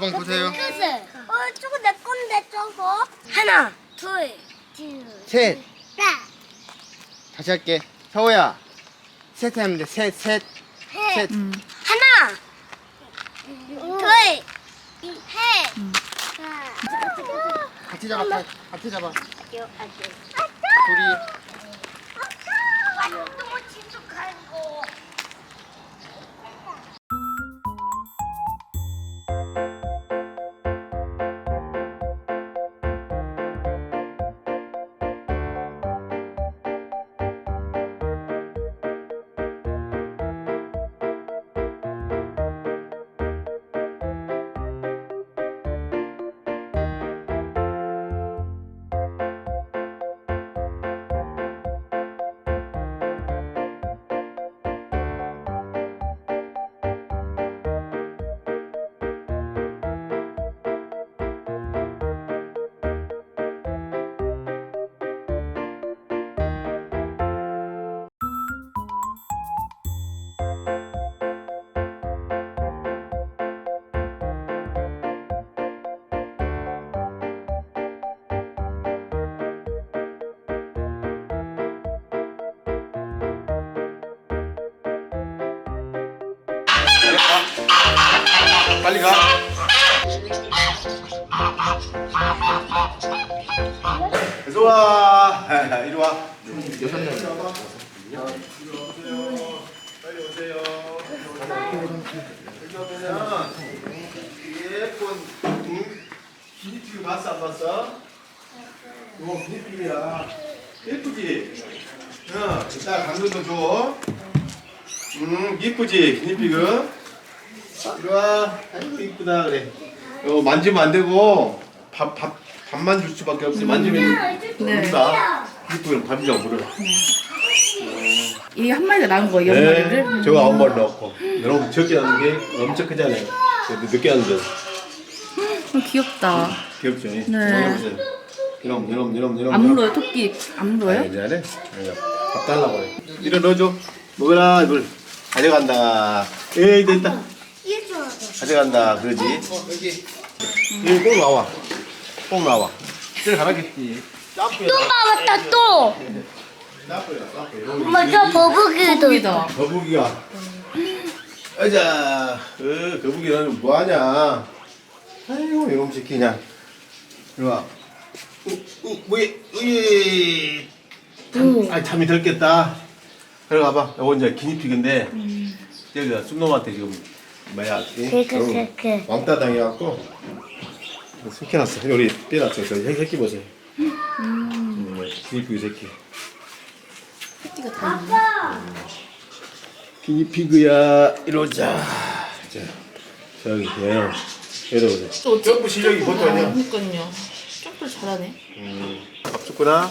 가방 보세요. 핑크색. 어, 저거 내 건데, 저거. 하나, 둘, 둘, 셋. 넷. 다시 할게. 서호야. 셋 하면 돼. 셋, 셋. 해. 셋. 하나, 둘, 해. 같이 잡아. 다- 같이 잡아. 둘이. 둘이. 빨리 가. 어서 와. 이리 와. 여섯 명. 빨리 오세요. 예쁜 응? 기니피그 봤어 안 봤어? 이거 기니피그야. 예쁘지? 어, 이따 강도도 줘. 음, 이쁘지 기니피그? 이리 와. 아이고 이쁘다 그래. 이거 만지면 안 되고 밥, 밥, 밥만 줄 수밖에 없어. 만지면 물다. 이쁘면 밥이랑 물을. 이게 한 마리가 나온 거예요? 네, 저거 아홉 마리 넣었고. 여러분 적게 하는 게 엄청 크잖아요. 근데 늦게 하는 데 어, 귀엽다. 귀엽죠? 네. 해보세요. 이놈, 이놈, 이놈, 이놈. 안 물어요, 토끼 안 물어요? 이제 안 해? 밥 달라고 그래. 이리 넣어줘. 먹어라, 이걸. 가져간다. 에이, 됐다. 가져간다, 그러지. 여기 꼭 나와. 꼭 나와. 저기 가라겠지. 또 나왔다, 또. 짜뿌야, 짜뿌야. 엄마, 저 거북이도. 거북이가. 아자, 어, 거북이 너는 뭐하냐? 아이고, 이놈 새끼 그냥. 이리 와. 우, 우, 뭐ye, 으이. 잠, 아, 잠이 들겠다. 들어가봐. 요거 이제 기니피그인데, 저기가 쑥놈한테 지금, 뭐야, 이? 그, 그, 그, 그. 왕따 당해갖고, 숨겨놨어. 우리 빼놨어. 저 새- 새끼 보세요. 음, 기니피그 새끼. 토끼가 다 있네. 기니피그야 이러자 자 저기 얘는 얘도 보세요 또 점프 실력이 보통 아니야 그니까요. 점프를 잘하네. 음, 밥 줬구나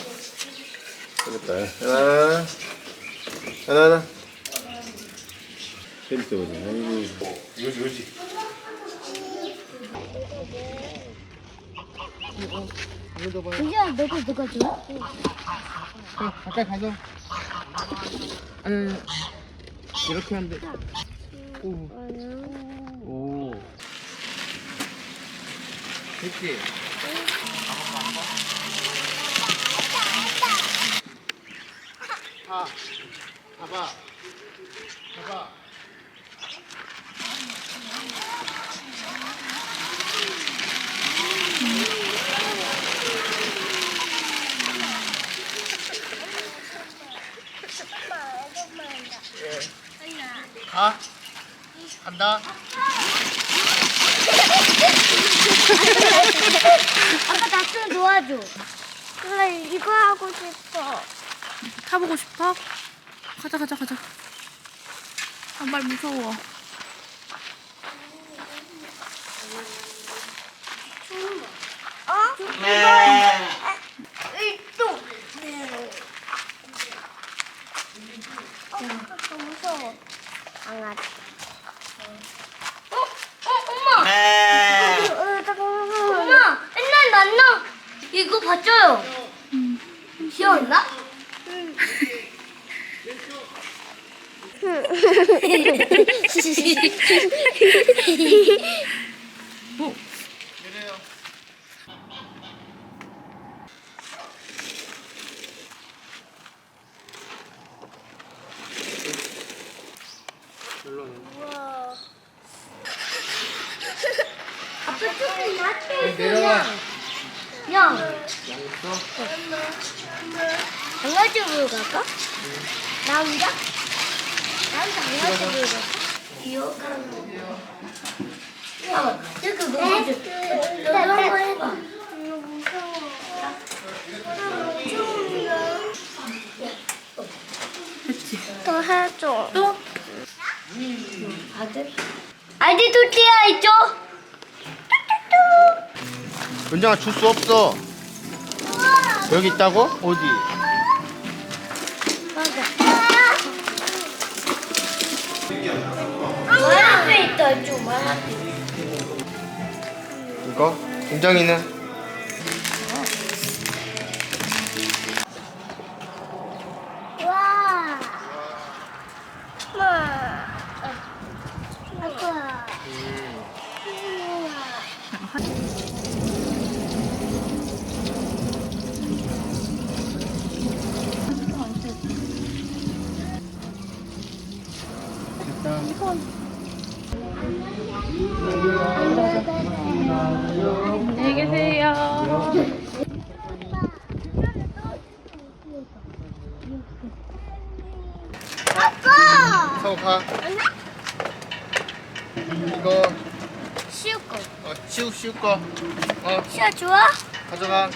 됐다 하나 하나 하나 재밌어 보자 아이고 요지 요지 이제 너가 누가 줘? 가까이 가서 이렇게 하는데 오. 오. 됐지? 가. 가봐. 가봐. 가. 간다. 아빠 나좀 도와줘. 그래, 이거 하고 싶어. 타보고 싶어? 가자, 가자, 가자. 정말 무서워. 네. 일동. 네. 어, 무서워. 강아지. 어? 어, 엄마. 어, 잠깐만. 엄마, 옛날 난나 이거 봤죠요. 기억나? 내려요. 우와. 아빠 조금 낮게 내려와. 형, 알겠어? 장난집으로 갈까? 나 혼자? 난 장난집으로 갈까? 기억하는 거. 야, 이거 너무 좋 너도 한번 해봐. 더 해줘. 또? 아들? 아들도 뛰어 있죠? 은정아 줄 수 없어. 여기 있다고? 어디? 이거? 은정이는? 와. 와. 아빠. 어, 치우 씌울 거. 어, 쉬어 좋아? 가져가.